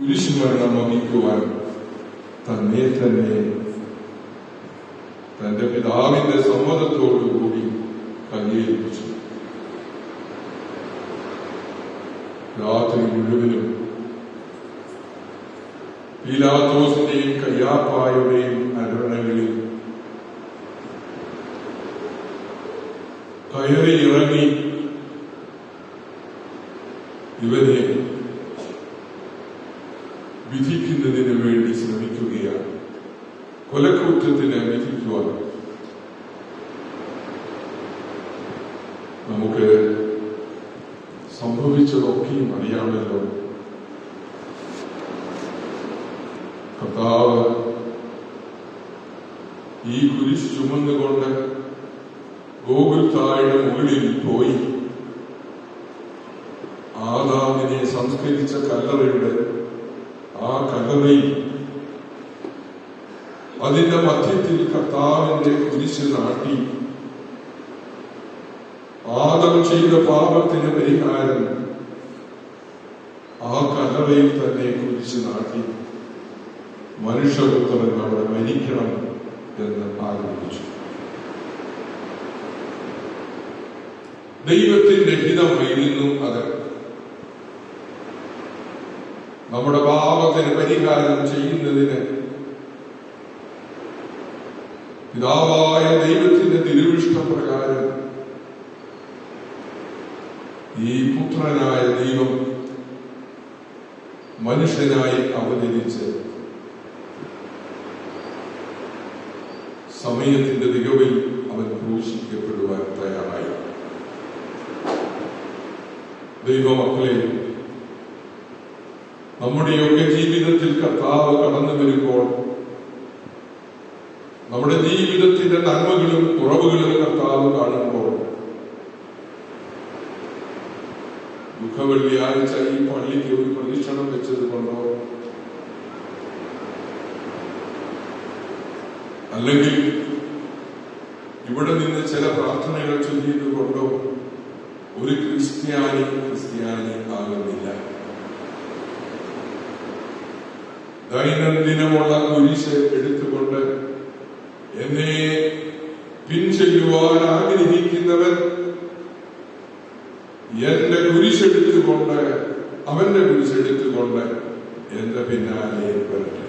കുരിശുമരണം വഹിക്കുവാൻ തന്നെ തന്നെ തന്റെ പിതാവിന്റെ സമ്മതത്തോടുകൂടി കയ്യേൽപ്പിച്ചു രാത്രി മുഴുവനും പീലാത്തോസിന്റെയും കയ്യാപ്പായുടെയും അരണകളിൽ കയറി ഇറങ്ങി ഇവരെ വിധിക്കുന്നതിന് വേണ്ടി ശ്രമിക്കുകയാണ്. കൊലക്കുറ്റത്തിന് വിധിക്കുവാൻ നമുക്ക് സംഭവിച്ചതൊക്കെയും അറിയാമല്ലോ. കർത്താവ് ഈ കുരിശ് ചുമന്നുകൊണ്ട് ഗോകുൽത്തായുടെ മുകളിൽ പോയി. ആദാമിനെ സംസ്കരിച്ച കല്ലറയുടെ ആ കല്ലറയിൽ അതിന്റെ മധ്യത്തിൽ കർത്താവിന്റെ കുരിശ് നാട്ടി ആദം ചെയ്ത പാപത്തിന് പരിഹാരം ആ കല്ലറയിൽ തന്നെ കുരിശ് നാട്ടി. മനുഷ്യപുത്രൻ അവിടെ മരിക്കണം എന്ന് ആഗ്രഹിച്ചു. ദൈവത്തിന്റെ ഹിതമായിരുന്നു അത് നമ്മുടെ പാപത്തിന് പരിഹാരം ചെയ്യുന്നതിന്. പിതാവായ ദൈവത്തിന്റെ തിരുവിഷ്ടപ്രകാരം ഈ പുത്രനായ ദൈവം മനുഷ്യനായി അവതരിച്ച് സമയത്തിന്റെ മികവിൽ അവൻ ക്രൂശിക്കപ്പെടുവാൻ തയ്യാറായി. ദൈവമക്കളെ നമ്മുടെയൊക്കെ ജീവിതത്തിൽ കർത്താവ് കടന്നു വരുമ്പോൾ നമ്മുടെ ജീവിതത്തിന്റെ നന്മകളും കുറവുകളും കർത്താവ് കാണുമ്പോൾ ദുഃഖവെള്ളിയാഴ്ച ഈ പള്ളിക്ക് ഒരു പ്രദക്ഷിണം വെച്ചത് കൊണ്ടോ? അല്ലെങ്കിൽ ഇവിടെ നിന്ന് ചില പ്രാർത്ഥനകൾ ചൊല്ലിയത് കൊണ്ടോ? ഒരു ക്രിസ്ത്യാനി ക്രിസ്ത്യാനി ആകുന്നില്ല. ദൈനംദിനമുള്ള കുരിശ് എടുത്തുകൊണ്ട് എന്നെ പിൻചെല്ലുവാൻ ആഗ്രഹിക്കുന്നവൻ എന്റെ കുരിശെടുത്തുകൊണ്ട് അവന്റെ കുരിശെടുത്തുകൊണ്ട് എന്റെ പിന്നാലെ വരട്ടെ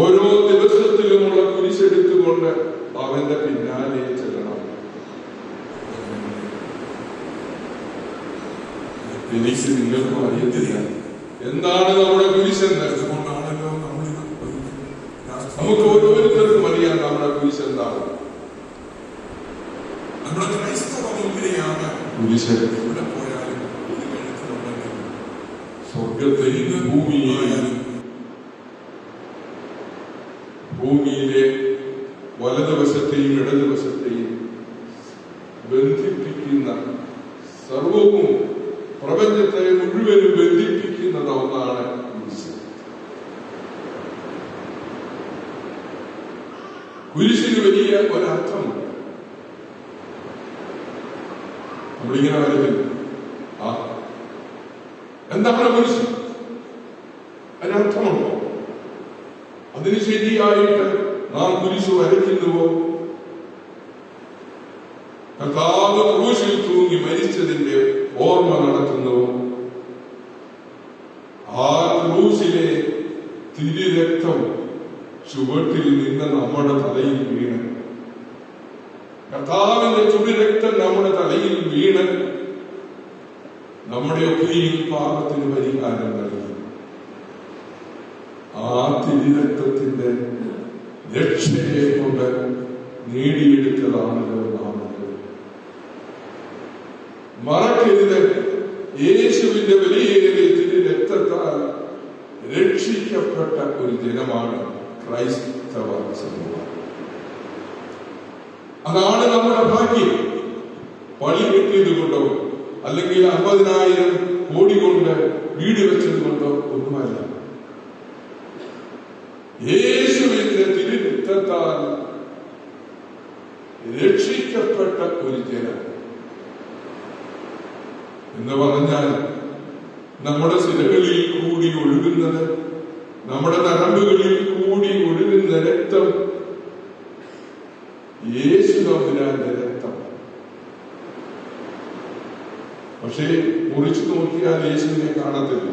ഓരോ ദിവസത്തിലുമുള്ള കുരിശെടുത്തുകൊണ്ട് അവന്റെ പിന്നാലെ ചെല്ലണം. എനിക്ക് നിങ്ങൾക്കും അറിയത്തില്ല. എന്താണ് നമ്മുടെ കുരിശെന്ന് അതുകൊണ്ടാണല്ലോ നമ്മൾ നമുക്ക് ഓരോരുത്തർക്കും അറിയാം നമ്മുടെ കുരിശ് എന്താണ്? നമ്മുടെ ക്രൈസ്തവ മുദ്രയാണ് കുരിശ് കുരിശിന് വലിയ ഒരർത്ഥമുണ്ട് നമ്മളിങ്ങനെ വരത്തില്ല ആ. എന്താണ് കുരിശ്? അതിനർത്ഥമുണ്ടോ അതിന് ശരിയായിട്ട് നാം കുരിശ് വരയ്ക്കുന്നുവോ കർത്താവ് ക്രൂശിൽ തൂങ്ങി മരിച്ചതിന്റെ ഓർമ്മ നടത്തുന്നുവോ ആ ക്രൂശിലെ തിരുരക്തം ചുവട്ടിൽ നിന്ന് നമ്മുടെ തലയിൽ വീണ്. കർത്താവിന്റെ ചുടിരക്തം നമ്മുടെ തലയിൽ വീണ്. നമ്മുടെയൊക്കെയും പാപത്തിന് പരിഹാരം നൽകി. ആ തിരിരക്തത്തിന്റെ രക്ഷയെ കൊണ്ട് നേടിയെടുത്തതാണല്ലോ മറക്കരുത്. യേശുവിന്റെ വലിയേറിയ രക്തത്താൽ രക്ഷിക്കപ്പെട്ട ഒരു ജനമാണ് ക്രൈസ്തവ സമൂഹം അതാണ് നമ്മുടെ ഭാഗ്യം. പള്ളി കെട്ടിയത് കൊണ്ടോ അല്ലെങ്കിൽ അമ്പതിനായിരം കോടി കൊണ്ട് വീട് വെച്ചത് കൊണ്ടോ ഒന്നുമല്ല യേശുവിന്റെ തിരുരക്തത്താൽ രക്ഷിക്കപ്പെട്ട ഒരു ജനം. എന്ന് പറഞ്ഞാൽ നമ്മുടെ സിരകളിൽ കൂടി ഒഴുകുന്നത് നമ്മുടെ നരമ്പുകളിൽ കൂടി ഒഴുകുന്ന രക്തം യേശു തമ്പുരാന്റെ രക്തം പക്ഷേ മുറിച്ചു നോക്കിയാൽ യേശുവിനെ കാണത്തില്ല.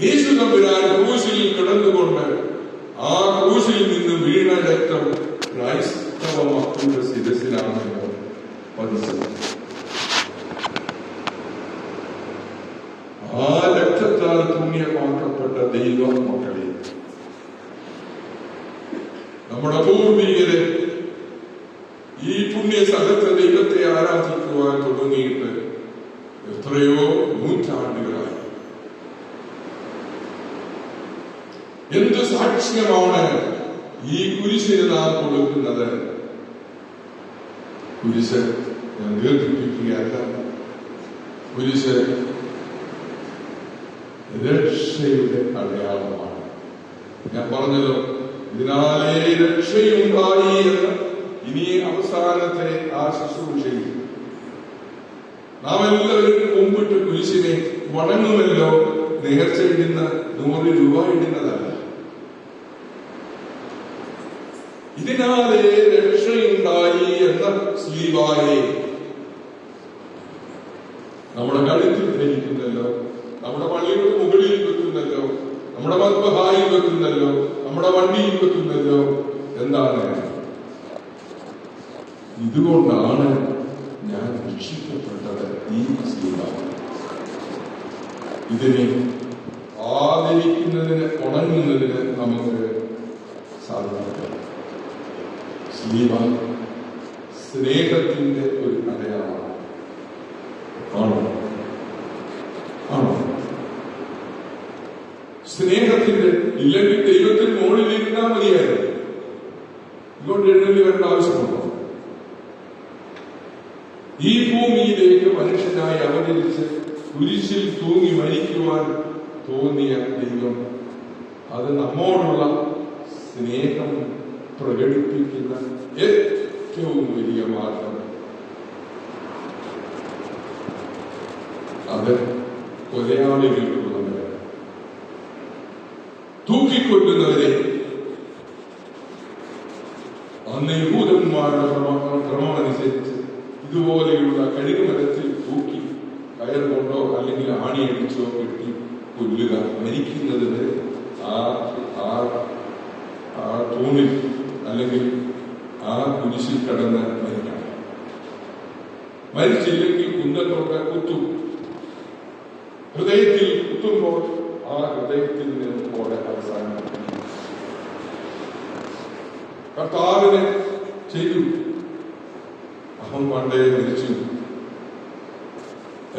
യേശു തമ്പുരാൻ ക്രൂശിൽ കിടന്നുകൊണ്ട് ആ ക്രൂശിൽ നിന്ന് വീണ രക്തം ക്രൈസ്തവ മക്കളുടെ ശിരസിലാണെന്ന് പതിച്ചത് ദൈവ മക്കളെ നമ്മുടെ പൂർവികര് ഈ പുണ്യ സഹസ്ര ദൈവത്തെ ആരാധിക്കുവാൻ തുടങ്ങിയിട്ട് എത്രയോ നൂറ്റാണ്ടുകളായി. എന്ത് സാക്ഷ്യമാണ് ഈ കുരിശിന് നാം കൊടുക്കുന്നത്? കുരിശ് ഞാൻ ദീർഘിപ്പിക്കുകയല്ല. കുരിശ് രക്ഷയുടെ അടയാളമാണ്. ഞാൻ പറഞ്ഞല്ലോ ഇതിനാലേ രക്ഷയുണ്ടായി എന്ന് ഇനി അവസാനത്തെ ആ ശുശ്രൂഷയിൽ. നാം എല്ലാവരും മുമ്പിട്ട് കുരിശിനെ വണങ്ങുമല്ലോ നേർച്ച ഇടുന്ന നൂറ് രൂപ ഇടുന്നതല്ല. ഇതിനാലേ രക്ഷയുണ്ടായി എന്ന സ്ലീവായെ നമ്മുടെ കഴുത്തിൽ ധരിക്കുന്നല്ലോ. നമ്മുടെ പള്ളിയുടെ മുകളിൽ വെക്കുന്നല്ലോ. നമ്മുടെ മദ്ബഹായിൽ വെക്കുന്നല്ലോ. നമ്മുടെ വണ്ടിയിൽ വെക്കുന്നല്ലോ. എന്താണ്? ഇതുകൊണ്ടാണ് ഞാൻ രക്ഷിക്കപ്പെട്ടത് ഈ സ്ലീവ ഇതിനെ ആദരിക്കുന്നതിന് ഉണങ്ങുന്നതിന് നമുക്ക് സാധിക്കും സ്ലീവ സ്നേഹത്തിന്റെ ഒരു അടയാളമാണ്. സ്നേഹത്തിന്റെ ഇല്ലെങ്കിൽ ദൈവത്തിന് മുകളിൽ ഇരുന്നാൽ മതിയായിരുന്നു. ഇങ്ങോട്ട് എഴുന്നള്ളി വരേണ്ട ആവശ്യമുണ്ടോ? ഈ ഭൂമിയിലേക്ക് മനുഷ്യനായി അവതരിച്ച് കുരിശിൽ തൂങ്ങി മരിക്കുവാൻ തോന്നിയ ദൈവം അത് നമ്മോടുള്ള സ്നേഹം പ്രകടിപ്പിക്കുന്ന ഏറ്റവും വലിയ മാർഗം. അത് കൊലയാളികൾക്കുള്ളവരെ തൂക്കിക്കൊല്ലുന്നവരെ അന്ന് യഹൂദന്മാരുടെ ക്രമ- ക്രമമനുസരിച്ച് ഇതുപോലെയുള്ള കഴുകുമരത്തിൽ തൂക്കി കയർ കൊണ്ടോ അല്ലെങ്കിൽ ആണിയടിച്ചോ കെട്ടി കൊല്ലുക മരിക്കുന്നത് വരെ ആ ആ ആ തൂണിൽ അല്ലെങ്കിൽ ആ കുരിശിൽ കടന്ന് മരിക്കണം മരിച്ചില്ലെങ്കിൽ കുന്തത്തോടെ കുത്തും ഹൃദയത്തിൽ കുത്തുമ്പോൾ ആ ഹൃദയത്തിൽ നിന്ന് പോലെ അവസാനം കർത്താവിനെ ചെയ്തു അഹം പണ്ടേ മരിച്ചു.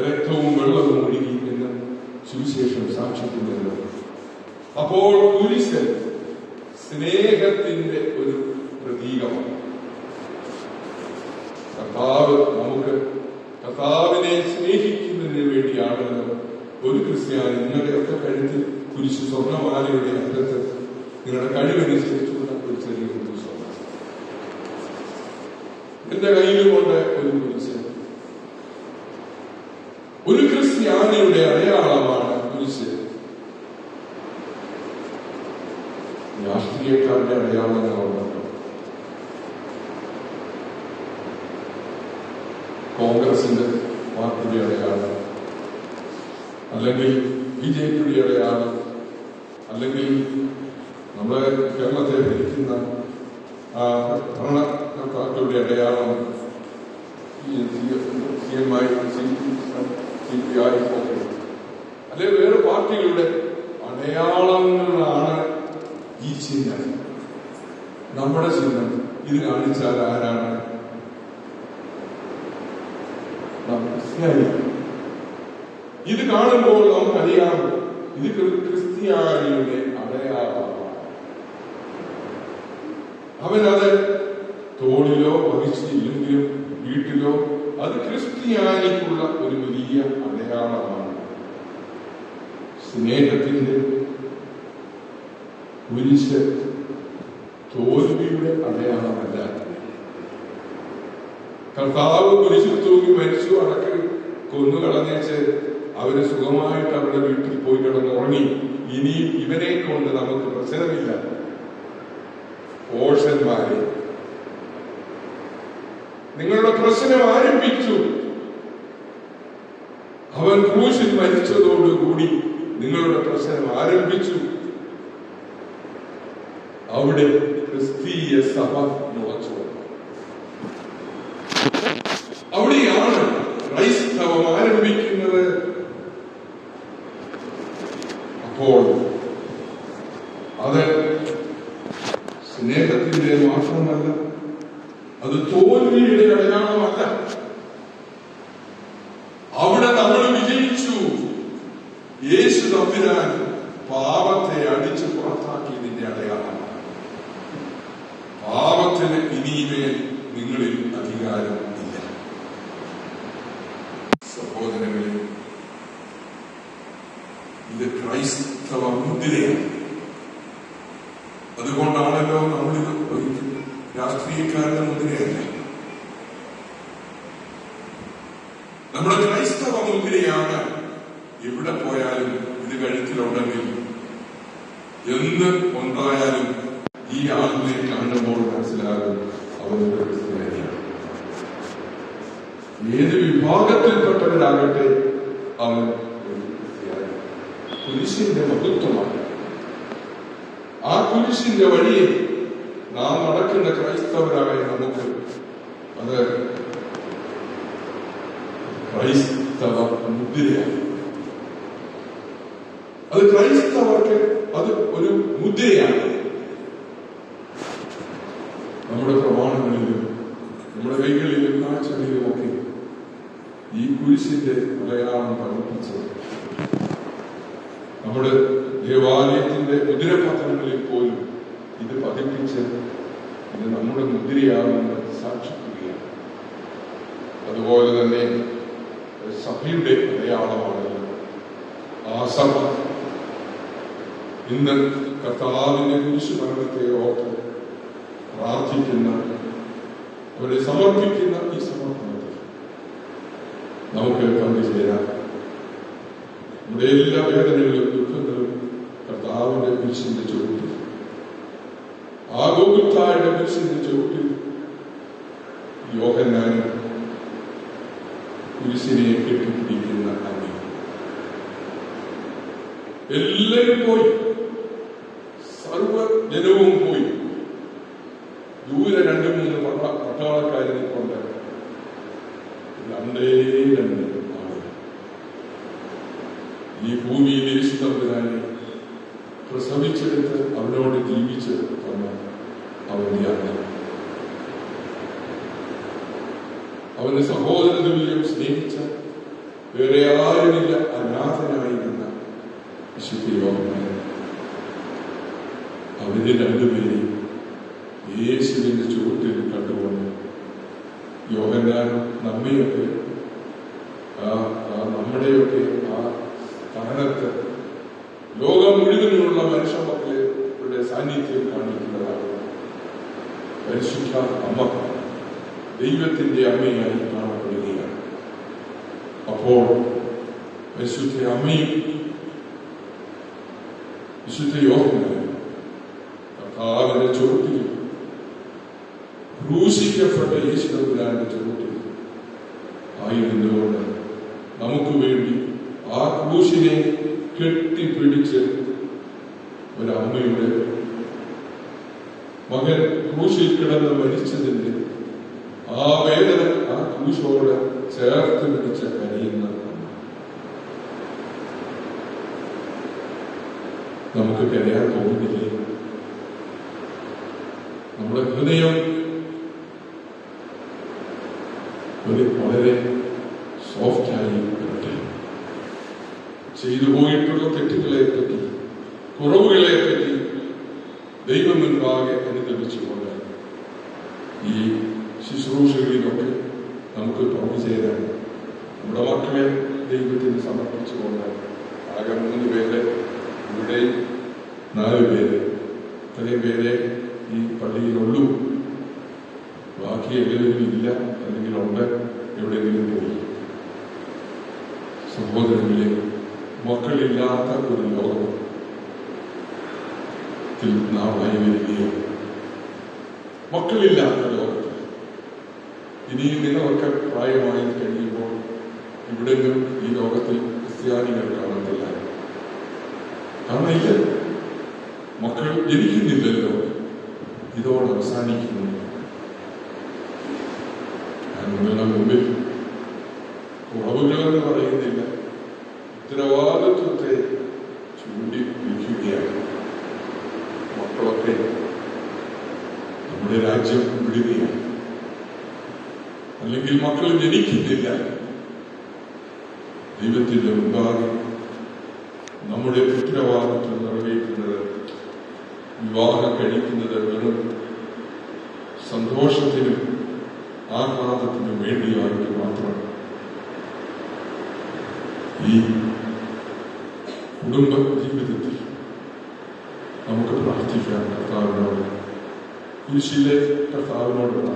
രക്തവും വെള്ളവും ഒഴുകി എന്ന് സുവിശേഷം സാക്ഷിക്കുന്നല്ലോ അപ്പോൾ കുരിശ് സ്നേഹത്തിന്റെ ഒരു പ്രതീകമാണ്. കർത്താവ് നമുക്ക് കർത്താവിനെ വേണ്ടിയാണല്ലോ ഒരു ക്രിസ്ത്യാനി നിങ്ങളുടെയൊക്കെ കഴുത്തിൽ കുരിശ് സ്വർണമാലയുടെ അകത്ത് നിങ്ങളുടെ കഴിവനുസരിച്ചുള്ള ഒരു ചെറിയ കുരിശ് എന്റെ കയ്യിലുമുണ്ട് ഒരു കുരിശ് ഒരു ക്രിസ്ത്യാനിയുടെ അടയാളമാണ് കുരിശ് രാഷ്ട്രീയക്കാരുടെ അടയാളങ്ങളുണ്ട് കോൺഗ്രസിന്റെ പാർട്ടിയുടെ അടയാളം അല്ലെങ്കിൽ ബി ജെ പിയുടെ അടയാളം അല്ലെങ്കിൽ നമ്മുടെ കേരളത്തെ ഭരിക്കുന്ന ആ പാർട്ടിയുടെ അടയാളം C M I C P I അല്ലെ വേറെ പാർട്ടികളുടെ അടയാളങ്ങളാണ് ഈ ചിഹ്നം. നമ്മുടെ ചിഹ്നം ഇത് കാണിച്ചാൽ ആരാണ്? ഇത് കാണുമ്പോൾ നമുക്കറിയാം ഇത് ക്രി- ക്രിസ്ത്യാനിയുടെ അടയാളമാണ്. അവനത് തോളിലോ വഹിച്ചില്ലെങ്കിലും വീട്ടിലോ അത് ക്രിസ്ത്യാനിക്കുള്ള ഒരു വലിയ അടയാളമാണ്. സ്നേഹത്തിന്റെ കുരിശ് തോൽവിയുടെ അടയാളമല്ല. കർത്താവ് കുരിശിൽ തൂങ്ങി മരിച്ചു അടക്കി കൊന്നു കളഞ്ഞേച്ച് അവർ സുഖമായിട്ട് അവരുടെ വീട്ടിൽ പോയി കിടന്നുറങ്ങി. ഇനിയും ഇവരെ കൊണ്ട് നമുക്ക് പ്രശ്നമില്ല. പോഷന്മാരെ നിങ്ങളുടെ പ്രശ്നം ആരംഭിച്ചു. അവൻ ക്രൂശിൽ മരിച്ചതോടുകൂടി നിങ്ങളുടെ പ്രശ്നം ആരംഭിച്ചു. അവിടെ ക്രിസ്തീയ സഭ മുളച്ചു വന്നു. അവിടെയാണ് ക്രൈസ്തവം ആരംഭിക്കുന്നത് അപ്പോൾ അത് സ്നേഹത്തിന്റെ മാത്രമല്ല അത് തോൽവിയുടെ അടയാളമല്ല. അവിടെ നമ്മൾ വിജയിച്ചു. യേശു തമ്പുരാൻ പാപത്തെ അടിച്ചു പുറത്താക്കിയതിന്റെ അടയാളമാണ് പാപത്തിന് ഇനിമേൽ നിങ്ങളിൽ അധികാരം ഇല്ല സഹോദരങ്ങളെ ഇത് ക്രൈസ്തവ മുദ്രയാണ് അതുകൊണ്ടാണല്ലോ നമ്മളിത് രാഷ്ട്രീയക്കാരുടെ മുദ്രയല്ല. നമ്മുടെ ക്രൈസ്തവ മുദ്രയാണ് എവിടെ പോയാലും ഇത് കഴുത്തിലുണ്ടെങ്കിൽ എന്ത് ഉണ്ടായാലും ഈ ആളിനെ കാണുമ്പോൾ മനസ്സിലാകും അവരുടെ ഏത് വിഭാഗത്തിൽപ്പെട്ടവരാകട്ടെ അവൻ പുരുഷന്റെ മഹത്വമാണ്. ആ കുരിശിന്റെ വഴിയിൽ നാം നടക്കുന്ന ക്രൈസ്തവരായ നമുക്ക് അത് ക്രൈസ്തവ മുദ്രയാണ്. അത് ക്രൈസ്തവർക്ക് അത് ഒരു മുദ്രയാണ്. നമ്മുടെ പ്രമാണങ്ങളിലും നമ്മുടെ കൈകളിലും കാഴ്ചകളിലും ഒക്കെ ഈ കുരിശിന്റെ അടയാളം പതിപ്പിച്ച് നമ്മുടെ ദേവാലയത്തിന്റെ മുദ്രപത്രങ്ങളിൽ പോലും ഇത് പതിപ്പിച്ച് ഇത് നമ്മുടെ മുദ്രയാണെന്ന് സാക്ഷിക്കുകയാണ്. അതുപോലെ തന്നെ സഭയുടെ അടയാളമാണല്ലോ ആ സഭ ഇന്ന് കർത്താവിന്റെ കുരിശുമരണത്തെ ഓർത്ത് പ്രാർത്ഥിക്കുന്ന അവരെ സമർപ്പിക്കുന്ന ഈ സമർപ്പണത്തിൽ നമുക്ക് പങ്കുചേരാം നമ്മുടെ എല്ലാ വേദനകളും കർത്താവിന്റെ കുരിശിന്റെ ചുവട്ടിൽ. ആ ഗോകുത്തായുടെ കുരിശിന്റെ ചുവട്ടിൽ യോഹന്നാനും കുരിശിനെ കെട്ടിപ്പിടിക്കുന്ന അമ്മ എല്ലാവരും പോയി അവന്റെ സഹോദരന് തുല്യം സ്നേഹിച്ച വേറെ ആരുമില്ല അനാഥനായിരുന്ന വിശുദ്ധ യോഗമായി അവർ രണ്ടുപേരെയും യേശുവിന്റെ ചുവട്ടിൽ കണ്ടുകൊണ്ട് യോഹന്നാൻ നമ്മയൊക്കെ ആ നമ്മുടെയൊക്കെ ആ സ്ഥാനത്ത് ലോകം മുഴുവനുള്ള മനുഷ്യ മക്കളുടെ സാന്നിധ്യം കാണിക്കുന്നതാണ്. പരിശുദ്ധ അമ്മ. ദൈവത്തിന്റെ അമ്മയായി കാണപ്പെടുകയാണ്. അപ്പോൾ പരിശുദ്ധ അമ്മയും വിശുദ്ധ യോഗങ്ങളും കർത്താവിന്റെ ചുവട്ടിൽ ക്രൂശിക്കപ്പെട്ട യേശുദാന്റെ ചുവട്ടിൽ ആയിരുന്നുകൊണ്ട് നമുക്ക് വേണ്ടി ആ ക്രൂശിനെ കെട്ടിപ്പിടിച്ച് ഒരമ്മയുടെ മകൻ ക്രൂശിൽ കിടന്ന് മരിച്ചതിന്റെ ആ വേദന ആ ക്രൂശോട് ചേർത്ത് പിടിച്ച കരയുന്ന. നമുക്ക് കരയാൻ തോന്നുന്നില്ലേ നമ്മുടെ ഹൃദയം ഒരു വളരെ സോഫ്റ്റായി വരട്ടെ ചെയ്തു പോയിട്ടുള്ള തെറ്റുകളെ പറ്റി കുറവുകളെ പറ്റി ദൈവം മുൻപാകെ അനുദപിച്ചുകൊണ്ട് ഈ ശുശ്രൂഷകളിലൊക്കെ നമുക്ക് പങ്കുചേരാൻ നമ്മുടെ മക്കളെ ദൈവത്തിന് സമർപ്പിച്ചുകൊണ്ട് ആകെ മൂന്ന് പേര് ഇവിടെ നാല് പേര് ഇത്രയും പേരെ ഈ പള്ളിയിലുള്ളൂ. ബാക്കി എല്ലാവരും ഇല്ല അല്ലെങ്കിൽ ഉണ്ട് എവിടെയെങ്കിലും പോയി. സഹോദരങ്ങളെ മക്കളില്ലാത്ത ഒരു ലോകത്തിൽ നാം വരികയാണ്. മക്കളില്ലാത്ത ലോകത്തിൽ ഇനിയും നിങ്ങളൊക്കെ പ്രായമായി കഴിയുമ്പോൾ ഇവിടെങ്കിലും ഈ ലോകത്തിൽ ക്രിസ്ത്യാനികൾ കാണത്തില്ല കാണില്ല മക്കൾ ജനിക്കുന്നില്ലല്ലോ. ഇതോടെ അവസാനിക്കുന്നു. ഞാൻ നിങ്ങളുടെ മുമ്പിൽ കുറവുകളെന്ന് പറയുന്നില്ല. ഉത്തരവാദിത്വത്തെ ചൂണ്ടിപ്പിടിക്കുകയാണ് മക്കളൊക്കെ നമ്മുടെ രാജ്യം വിടുകയാണ്. അല്ലെങ്കിൽ മക്കൾ ജനിക്കുന്നില്ല ദൈവത്തിന്റെ മുമ്പാകെ നമ്മുടെ ഉത്തരവാദിത്വം നിറവേറ്റുന്നത് വിവാഹം കഴിക്കുന്നത് വെറും സന്തോഷത്തിനും ആഹ്ലാദത്തിനും വേണ്ടിയായിട്ട് മാത്രം ഈ കുടുംബ ജീവിതത്തിൽ നമുക്ക് പ്രാർത്ഥിക്കാം കർത്താവിനോട് കുരിശിലെ കർത്താവിനോട് പ്രാർത്ഥിക്കാം.